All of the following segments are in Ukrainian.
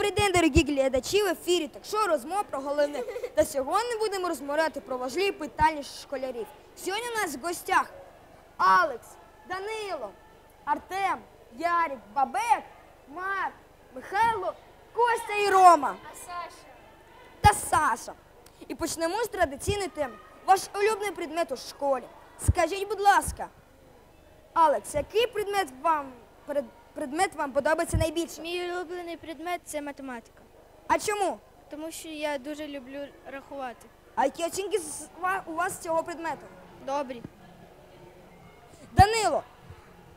день, дорогі глядачі, в ефірі так що розмова про головне. Та сьогодні будемо розмовляти про важливі питання школярів. Сьогодні у нас в гостях Алекс, Данило, Артем, Ярик, Бабек, Марк, Михайло, Костя і Рома. А Саша? та Саша. І почнемо з традиційної теми. Ваш улюблений предмет у школі. Скажіть, будь ласка, Алекс, який предмет вам пред- предмет вам подобається найбільше? Мій улюблений предмет це математика, А чому? тому що я дуже люблю рахувати. А які оцінки з ва- у вас з цього предмету? Добрі. Данило,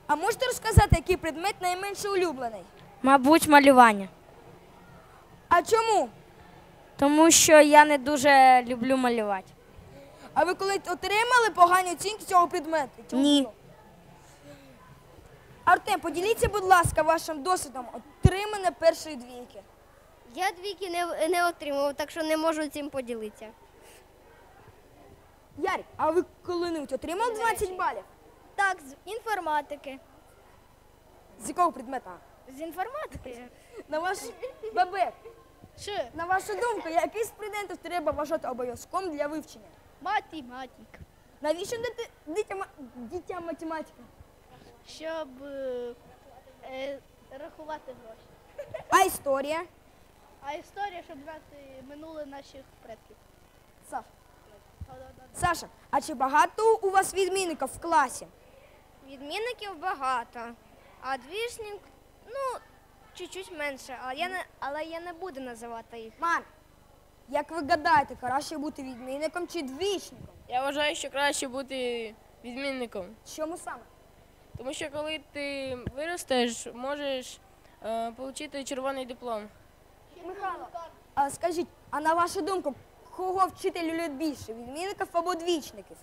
а можете розказати, який предмет найменше улюблений? Мабуть, малювання. А чому? Тому що я не дуже люблю малювати. А ви коли отримали погані оцінки цього предмету? Цього Ні. Артем, поділіться, будь ласка, вашим досвідом отримання першої двійки. Я двійки не, не отримував, так що не можу цим поділитися. Ярик, а ви коли-небудь отримали 20 балів? Так, з інформатики. З якого предмета? З інформатики? На ваш бабек, Що? на вашу думку, який з предметів треба вважати обов'язком для вивчення? Математика. Навіщо дити- дітям, дітям математика? Щоб е, е, рахувати гроші. А історія? А історія, щоб знати минуле наших предків. Саша. Саша, а чи багато у вас відмінників в класі? Відмінників багато, а двішник, ну, чуть-чуть менше, але я не, але я не буду називати їх. Мар, як ви гадаєте, краще бути відмінником чи двічником? Я вважаю, що краще бути відмінником. Чому саме? Тому що коли ти виростеш, можеш е, отримати червоний диплом. Михайло, а скажіть, а на вашу думку, кого вчитель любить більше? Відмінників або двічників?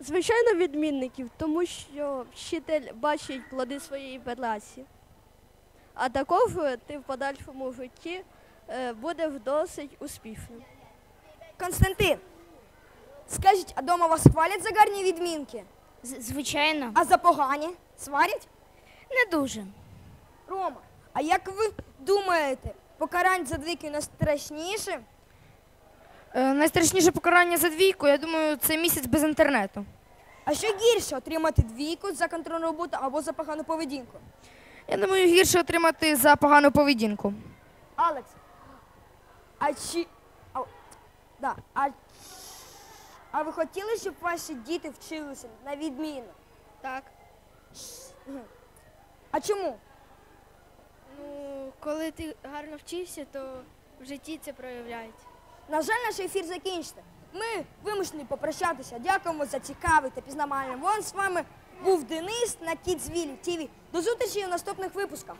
Звичайно, відмінників, тому що вчитель бачить плоди своєї праці. А також е, ти в подальшому житті е, будеш досить успішним. Константин, скажіть, а дома вас хвалять за гарні відмінки? Звичайно, А за погані? Сварять? не дуже. Рома, а як ви думаєте, покарань за двійки найстрашніше? Е, найстрашніше покарання за двійку, я думаю, це місяць без інтернету. А що гірше отримати двійку за контрольну роботу або за погану поведінку? Я думаю, гірше отримати за погану поведінку. Алекс, а чи. А, да, а, а ви хотіли, щоб ваші діти вчилися на відміну? Так. А чому? Ну, коли ти гарно вчишся, то в житті це проявляється. На жаль, наш ефір закінчиться. Ми вимушені попрощатися. Дякуємо за цікавий та пізнавальний вон. З вами був Денис на Kidsville ТІВІ. До зустрічі у наступних випусках.